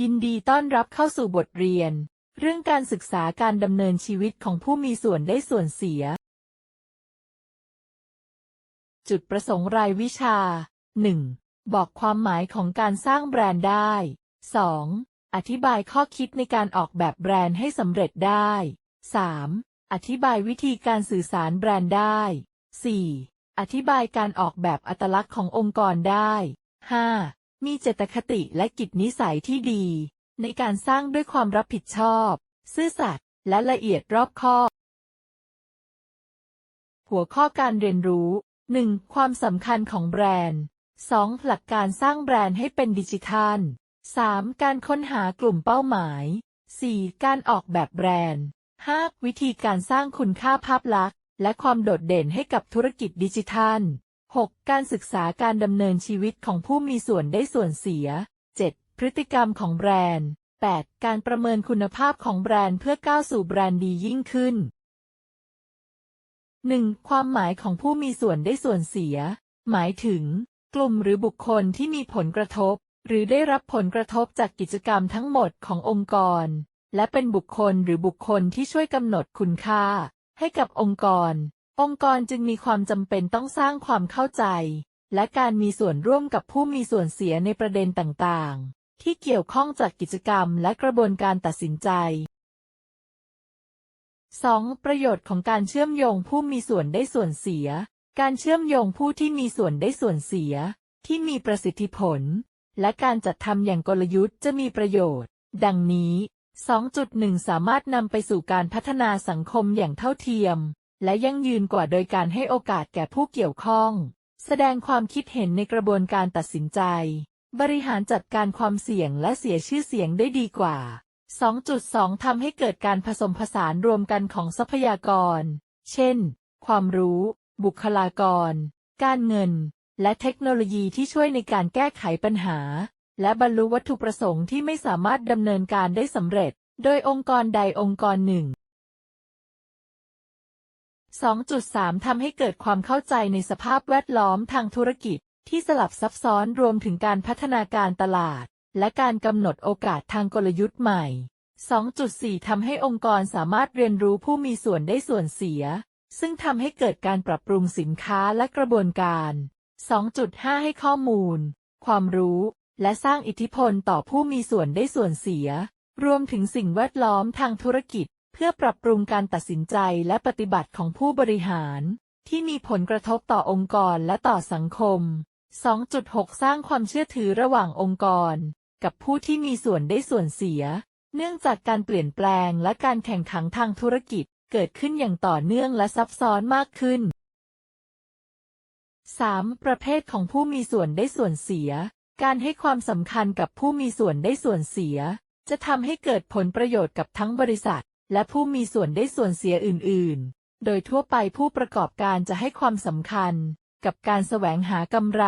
ยินดีต้อนรับเข้าสู่บทเรียน เรื่องการศึกษาการดำเนินชีวิตของผู้มีส่วนได้ส่วนเสีย จุดประสงค์รายวิชา 1. บอกความหมายของการสร้างแบรนด์ได้ 2. อธิบายข้อคิดในการออกแบบแบรนด์ให้สำเร็จได้ 3. อธิบายวิธีการสื่อสารแบรนด์ได้ 4. อธิบายการออกแบบอัตลักษณ์ขององค์กรได้ 5. มีเจตคติและกิจนิสัยที่ดี ในการสร้างด้วยความรับผิดชอบ ซื่อสัตย์และละเอียดรอบคอบ หัวข้อการเรียนรู้ 1. ความสำคัญของแบรนด์ 2. หลักการสร้างแบรนด์ให้เป็นดิจิทัล 3. การค้นหากลุ่มเป้าหมาย 4. การออกแบบแบรนด์ 5. วิธีการสร้างคุณค่าภาพลักษณ์ และความโดดเด่นให้กับธุรกิจดิจิทัล 6. การศึกษาการดำเนินชีวิตของผู้มีส่วนได้ส่วนเสีย 7. พฤติกรรมของแบรนด์ 8. การประเมินคุณภาพของแบรนด์เพื่อก้าวสู่แบรนด์ดียิ่งขึ้น 1. ความหมายของผู้มีส่วนได้ส่วนเสีย หมายถึง กลุ่มหรือบุคคลที่มีผลกระทบ หรือได้รับผลกระทบจากกิจกรรมทั้งหมดขององค์กร และเป็นบุคคลหรือบุคคลที่ช่วยกำหนดคุณค่า ให้กับองค์กร องค์กรจึงมีความจำเป็นต้องสร้างความเข้าใจ และการมีส่วนร่วมกับผู้มีส่วนเสียในประเด็นต่างๆ ที่เกี่ยวข้องจากกิจกรรมและกระบวนการตัดสินใจ 2. ประโยชน์ของการเชื่อมโยงผู้มีส่วนได้ส่วนเสีย การเชื่อมโยงผู้ที่มีส่วนได้ส่วนเสีย ที่มีประสิทธิผล และการจัดทำอย่างกลยุทธ์จะมีประโยชน์ ดังนี้ 2.1 สามารถนำไปสู่การพัฒนาสังคมอย่างเท่าเทียม และยั่งยืนกว่าโดยการให้โอกาสแก่ผู้เกี่ยวข้อง แสดงความคิดเห็นในกระบวนการตัดสินใจ บริหารจัดการความเสี่ยงและเสียชื่อเสียงได้ดีกว่า 2.2ทำให้เกิดการผสมผสานรวมกันของทรัพยากร เช่น ความรู้ บุคลากร การเงิน และเทคโนโลยีที่ช่วยในการแก้ไขปัญหา และบรรลุวัตถุประสงค์ที่ไม่สามารถดำเนินการได้สำเร็จ โดยองค์กรใดองค์กรหนึ่ง 2.3 ทำให้เกิดความเข้าใจในสภาพแวดล้อมทางธุรกิจ ที่สลับซับซ้อนรวมถึงการพัฒนาการตลาด และการกำหนดโอกาสทางกลยุทธ์ใหม่ 2.4 ทำให้องค์กรสามารถเรียนรู้ผู้มีส่วนได้ส่วนเสีย ซึ่งทำให้เกิดการปรับปรุงสินค้าและกระบวนการ 2.5 ให้ข้อมูล ความรู้ และสร้างอิทธิพลต่อผู้มีส่วนได้ส่วนเสีย รวมถึงสิ่งแวดล้อมทางธุรกิจ เพื่อปรับปรุงการตัดสินใจและปฏิบัติของผู้บริหาร ที่มีผลกระทบต่อองค์กรและต่อสังคม 2.6 สร้างความเชื่อถือระหว่างองค์กร กับผู้ที่มีส่วนได้ส่วนเสีย เนื่องจากการเปลี่ยนแปลงและการแข่งขันทางธุรกิจเกิดขึ้นอย่างต่อเนื่องและซับซ้อนมากขึ้น 3. ประเภทของผู้มีส่วนได้ส่วนเสีย การให้ความสำคัญกับผู้มีส่วนได้ส่วนเสีย จะทำให้เกิดผลประโยชน์กับทั้งบริษัท และผู้มีส่วนได้ส่วนเสียอื่น ๆ โดยทั่วไปผู้ประกอบการจะให้ความสำคัญ กับการแสวงหากำไร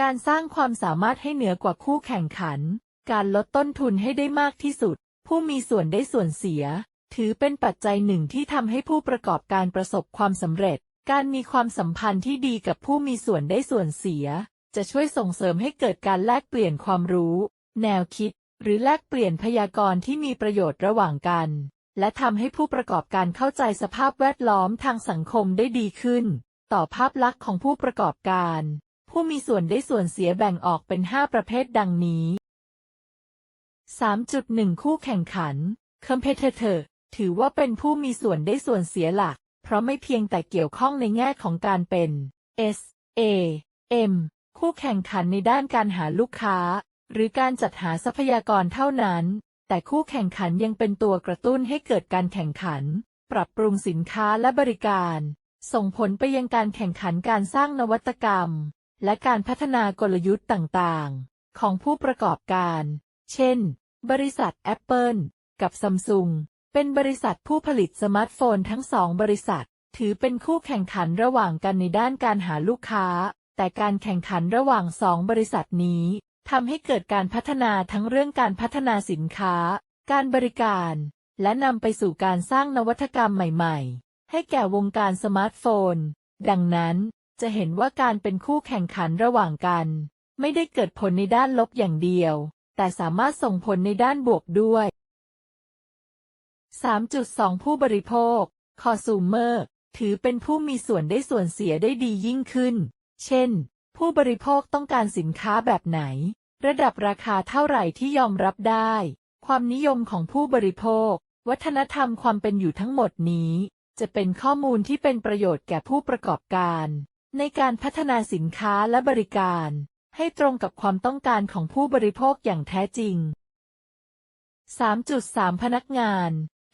การสร้างความสามารถให้เหนือกว่าคู่แข่งขัน การลดต้นทุนให้ได้มากที่สุด ผู้มีส่วนได้ส่วนเสีย ถือเป็นปัจจัยหนึ่งที่ทำให้ผู้ประกอบการประสบความสำเร็จ การมีความสัมพันธ์ที่ดีกับผู้มีส่วนได้ส่วนเสีย จะช่วยส่งเสริมให้เกิดการแลกเปลี่ยนความรู้ แนวคิด หรือแลกเปลี่ยนพยากรณ์ที่มีประโยชน์ระหว่างกัน และทำให้ผู้ประกอบการเข้าใจสภาพแวดล้อมทางสังคมได้ดีขึ้น ต่อภาพลักษณ์ของผู้ประกอบการ ผู้มีส่วนได้ส่วนเสียแบ่งออกเป็น 5 ประเภทดังนี้ 3.1 คู่แข่งขัน competitor ถือว่าเป็นผู้มีส่วนได้ส่วนเสียหลัก เพราะไม่เพียงแต่เกี่ยวข้องในแง่ของการเป็น S A M คู่แข่งขันในด้านการหาลูกค้า หรือการจัดหาทรัพยากรเท่านั้น แต่คู่แข่งขันยังเป็นตัวกระตุ้นให้เกิดการแข่งขัน ปรับปรุงสินค้าและบริการ ส่งผลไปยังการแข่งขันการสร้างนวัตกรรม และการพัฒนากลยุทธ์ต่างๆ ของผู้ประกอบการ เช่น บริษัท Apple กับซัมซุงเป็นบริษัทผู้ผลิตสมาร์ทโฟนทั้งสองบริษัท ถือเป็นคู่แข่งขันระหว่างกันในด้านการหาลูกค้า แต่การแข่งขันระหว่างสองบริษัทนี้ ทำให้เกิดการพัฒนาทั้งเรื่องการพัฒนาสินค้า การบริการ และนำไปสู่การสร้างนวัตกรรมใหม่ ๆ ให้แก่วงการสมาร์ทโฟน ดังนั้นจะเห็นว่าการเป็นคู่แข่งขันระหว่างกัน ไม่ได้เกิดผลในด้านลบอย่างเดียว แต่สามารถส่งผลในด้านบวกด้วย 3.2 ผู้บริโภค consumer ถือเป็นผู้มีส่วนได้ส่วนเสียได้ดียิ่งขึ้น เช่น ผู้บริโภคต้องการสินค้าแบบไหน ระดับราคาเท่าไหร่ที่ยอมรับได้ ความนิยมของผู้บริโภค วัฒนธรรมความเป็นอยู่ทั้งหมดนี้ จะเป็นข้อมูลที่เป็นประโยชน์แก่ผู้ประกอบการ ในการพัฒนาสินค้าและบริการ ให้ตรงกับความต้องการของผู้บริโภคอย่างแท้จริง 3.3 พนักงาน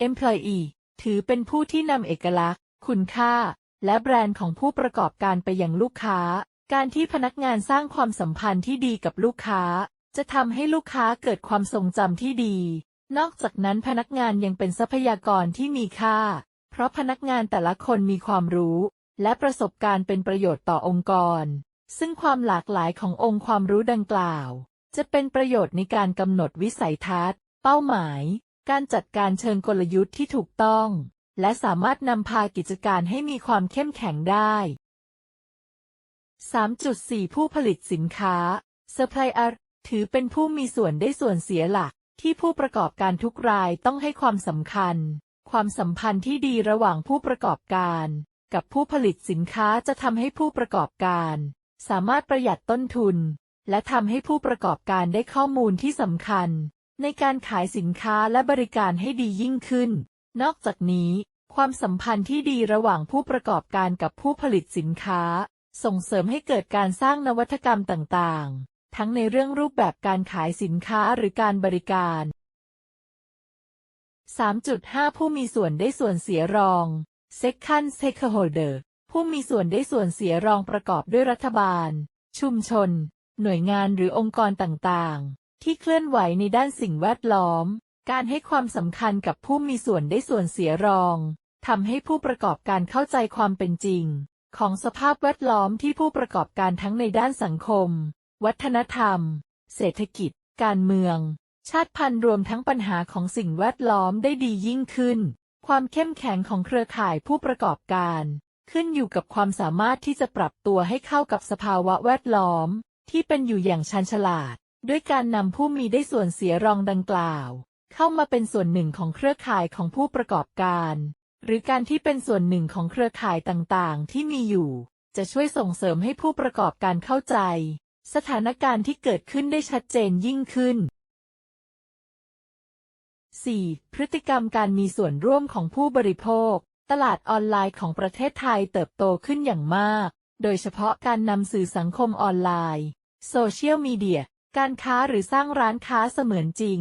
employee ถือเป็นผู้ที่นำเอกลักษณ์ คุณค่า และแบรนด์ของผู้ประกอบการไปยังลูกค้า การที่พนักงานสร้างความสัมพันธ์ที่ดีกับลูกค้า จะทำให้ลูกค้าเกิดความทรงจำที่ดี นอกจากนั้นพนักงานยังเป็นทรัพยากรที่มีค่า เพราะพนักงานแต่ละคนมีความรู้ และประสบการณ์เป็นประโยชน์ต่อองค์กร ซึ่งความหลากหลายขององค์ความรู้ดังกล่าว จะเป็นประโยชน์ในการกำหนดวิสัยทัศน์ เป้าหมาย การจัดการเชิงกลยุทธ์ที่ถูกต้อง และสามารถนำพากิจการให้มีความเข้มแข็งได้ 3.4 ผู้ผลิตสินค้า Supplier ถือเป็นผู้มีส่วนได้ส่วนเสียหลัก ที่ผู้ประกอบการทุกรายต้องให้ความสำคัญ ความสัมพันธ์ที่ดีระหว่างผู้ประกอบการ กับผู้ผลิตสินค้าจะทำให้ผู้ประกอบการ สามารถประหยัดต้นทุน และทำให้ผู้ประกอบการได้ข้อมูลที่สำคัญ ในการขายสินค้าและบริการให้ดียิ่งขึ้น นอกจากนี้ ความสัมพันธ์ที่ดีระหว่างผู้ประกอบการกับผู้ผลิตสินค้า ส่งเสริมให้เกิดการสร้างนวัตกรรมต่างๆ ทั้งในเรื่องรูปแบบการขายสินค้าหรือการบริการ 3.5 ผู้มีส่วนได้ส่วนเสียรอง Second Stakeholder ผู้มีส่วนได้ส่วนเสียรองประกอบด้วยรัฐบาล ชุมชน หน่วยงานหรือองค์กรต่างๆ ที่เคลื่อนไหวในด้านสิ่งแวดล้อม การให้ความสำคัญกับผู้มีส่วนได้ส่วนเสียรองทำให้ผู้ประกอบการเข้าใจความเป็นจริง ของสภาพแวดล้อมที่ผู้ประกอบการทั้งในด้านสังคม วัฒนธรรม เศรษฐกิจ การเมือง ชาติพันธุ์รวมทั้งปัญหาของสิ่งแวดล้อมได้ดียิ่งขึ้น ความเข้มแข็งของเครือข่ายผู้ประกอบการ ขึ้นอยู่กับความสามารถที่จะปรับตัวให้เข้ากับสภาวะแวดล้อม ที่เป็นอยู่อย่างชันฉลาด ด้วยการนำผู้มีได้ส่วนเสียรองดังกล่าว เข้ามาเป็นส่วนหนึ่งของเครือข่ายของผู้ประกอบการ หรือการที่เป็นส่วนหนึ่งของเครือข่ายต่างๆ ที่มีอยู่ จะช่วยส่งเสริมให้ผู้ประกอบการเข้าใจ สถานการณ์ที่เกิดขึ้นได้ชัดเจนยิ่งขึ้น 4. พฤติกรรมการมีส่วนร่วมของผู้บริโภค ตลาดออนไลน์ของประเทศไทยเติบโตขึ้นอย่างมาก โดยเฉพาะการนำสื่อสังคมออนไลน์ โซเชียลมีเดีย การค้าหรือสร้างร้านค้าเสมือนจริง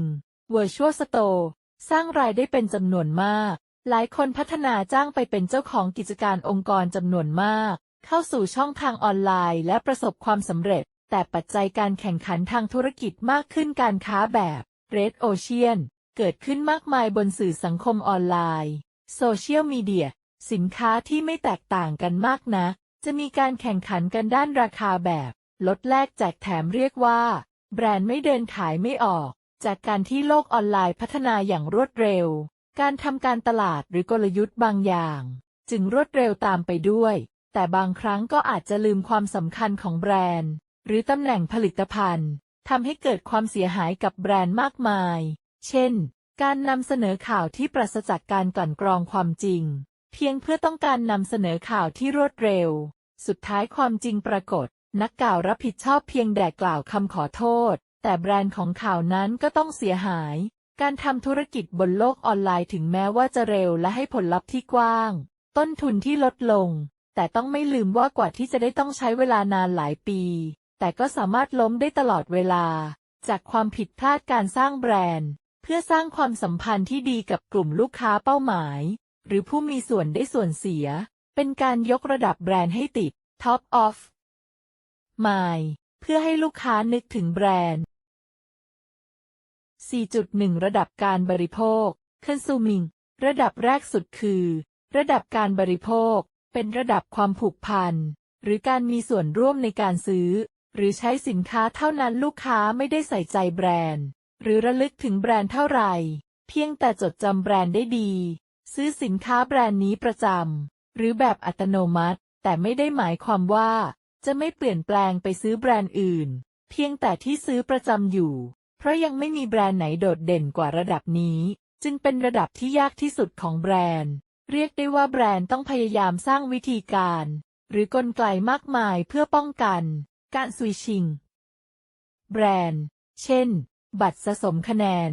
Virtual Store สร้างรายได้เป็นจำนวนมาก หลายคนพัฒนาจ้างไปเป็นเจ้าของกิจการองค์กรจำนวนมาก เข้าสู่ช่องทางออนไลน์และประสบความสำเร็จ แต่ปัจจัยการแข่งขันทางธุรกิจมากขึ้นการค้าแบบ Red Ocean เกิดขึ้นมากมายบนสื่อสังคมออนไลน์โซเชียลมีเดียสินค้าที่ไม่แตกต่างกันมากนะ จะมีการแข่งขันกันด้านราคาแบบ ลดแลกแจกแถมเรียกว่า แบรนด์ไม่เดินขายไม่ออก จากการที่โลกออนไลน์พัฒนาอย่างรวดเร็ว การทำการตลาดหรือกลยุทธ์บางอย่าง จึงรวดเร็วตามไปด้วย แต่บางครั้งก็อาจจะลืมความสำคัญของแบรนด์ หรือตำแหน่งผลิตภัณฑ์ทำให้เกิดความเสียหายกับแบรนด์มากมาย เช่น การนำเสนอข่าวที่ปราศจากการกลั่นกรองความจริง เพียงเพื่อต้องการนำเสนอข่าวที่รวดเร็ว สุดท้ายความจริงปรากฏ นักกล่าวรับผิดชอบเพียงแด่กล่าวคำขอโทษ แต่แบรนด์ของข่าวนั้นก็ต้องเสียหาย การทำธุรกิจบนโลกออนไลน์ถึงแม้ว่าจะเร็วและให้ผลลัพธ์ที่กว้าง ต้นทุนที่ลดลง แต่ต้องไม่ลืมว่ากว่าที่จะได้ต้องใช้เวลานานหลายปี แต่ก็สามารถล้มได้ตลอดเวลา จากความผิดพลาดการสร้างแบรนด์ เพื่อสร้างความสัมพันธ์ที่ดีกับกลุ่มลูกค้าเป้าหมาย หรือผู้มีส่วนได้ส่วนเสีย เป็นการยกระดับแบรนด์ให้ติด Top of Mind เพื่อให้ลูกค้านึกถึงแบรนด์ 4.1 ระดับการบริโภค Consuming ระดับแรกสุดคือ ระดับการบริโภค เป็นระดับความผูกพัน หรือการมีส่วนร่วมในการซื้อ หรือใช้สินค้าเท่านั้นลูกค้าไม่ได้ใส่ใจแบรนด์ หรือระลึกถึงแบรนด์เท่าไหร่ เพียงแต่จดจำแบรนด์ได้ดี ซื้อสินค้าแบรนด์นี้ประจำหรือแบบอัตโนมัติ แต่ไม่ได้หมายความว่า จะไม่เปลี่ยนแปลงไปซื้อแบรนด์อื่น เพียงแต่ที่ซื้อประจำอยู่ ราะยังไม่มีแบรนด์ไหนโดดเด่นกว่าระดับนี้ จึงเป็นระดับที่ยากที่สุดของแบรนด์ เรียกได้ว่าแบรนด์ต้องพยายามสร้างวิธีการ หรือกลไกมากมายเพื่อป้องกัน การสวิชชิง แบรนด์ เช่น บัตรสะสมคะแนน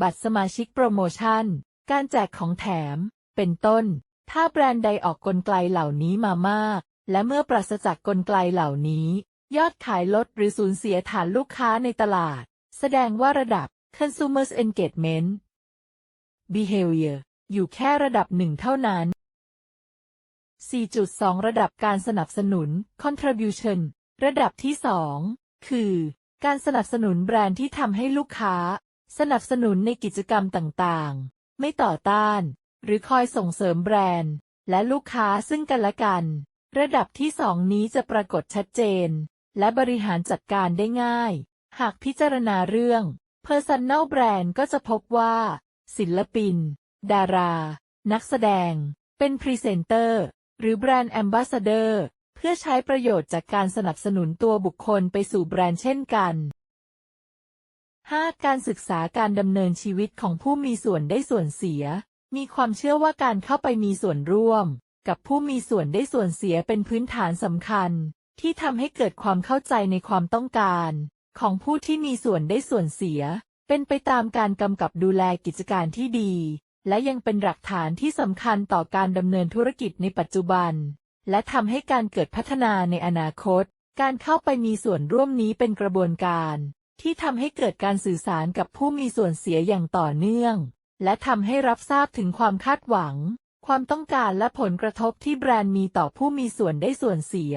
บัตรสมาชิกโปรโมชั่น การแจกของแถม เป็นต้น ถ้าแบรนด์ใดออกกลไกเหล่านี้มามาก และเมื่อปราศจากกลไกเหล่านี้ ยอดขายลดหรือสูญเสียฐานลูกค้าในตลาด สดงว่าระดับ Consumers Engagement Behavior อยู่แค่ระดับหนึ่งเท่านั้น 4.2 ระดับการสนับสนุน Contribution ระดับที่ 2 คือ การสนับสนุนแบรนด์ที่ทำให้ลูกค้า สนับสนุนในกิจกรรมต่างๆ ไม่ต่อต้าน หรือคอยส่งเสริมแบรนด์ และลูกค้าซึ่งกันและกัน ระดับที่สองนี้จะปรากฏชัดเจน และบริหารจัดการได้ง่าย หากพิจารณาเรื่อง Personal Brand ก็จะพบว่า ศิลปิน ดารา นักแสดง เป็นพรีเซนเตอร์ หรือแบรนด์แอมบาสเดอร์เพื่อใช้ประโยชน์จากการสนับสนุนตัวบุคคลไปสู่แบรนด์เช่นกัน 5. การศึกษาการดำเนินชีวิตของผู้มีส่วนได้ส่วนเสีย มีความเชื่อว่าการเข้าไปมีส่วนร่วม กับผู้มีส่วนได้ส่วนเสียเป็นพื้นฐานสำคัญ ที่ทำให้เกิดความเข้าใจในความต้องการ ของผู้ที่มีส่วนได้ส่วนเสีย เป็นไปตามการกำกับดูแลกิจการที่ดี และยังเป็นหลักฐานที่สำคัญต่อการดำเนินธุรกิจในปัจจุบัน และทำให้การเกิดพัฒนาในอนาคต การเข้าไปมีส่วนร่วมนี้เป็นกระบวนการ ที่ทำให้เกิดการสื่อสารกับผู้มีส่วนเสียอย่างต่อเนื่อง และทำให้รับทราบถึงความคาดหวัง ความต้องการและผลกระทบที่แบรนด์มีต่อผู้มีส่วนได้ส่วนเสีย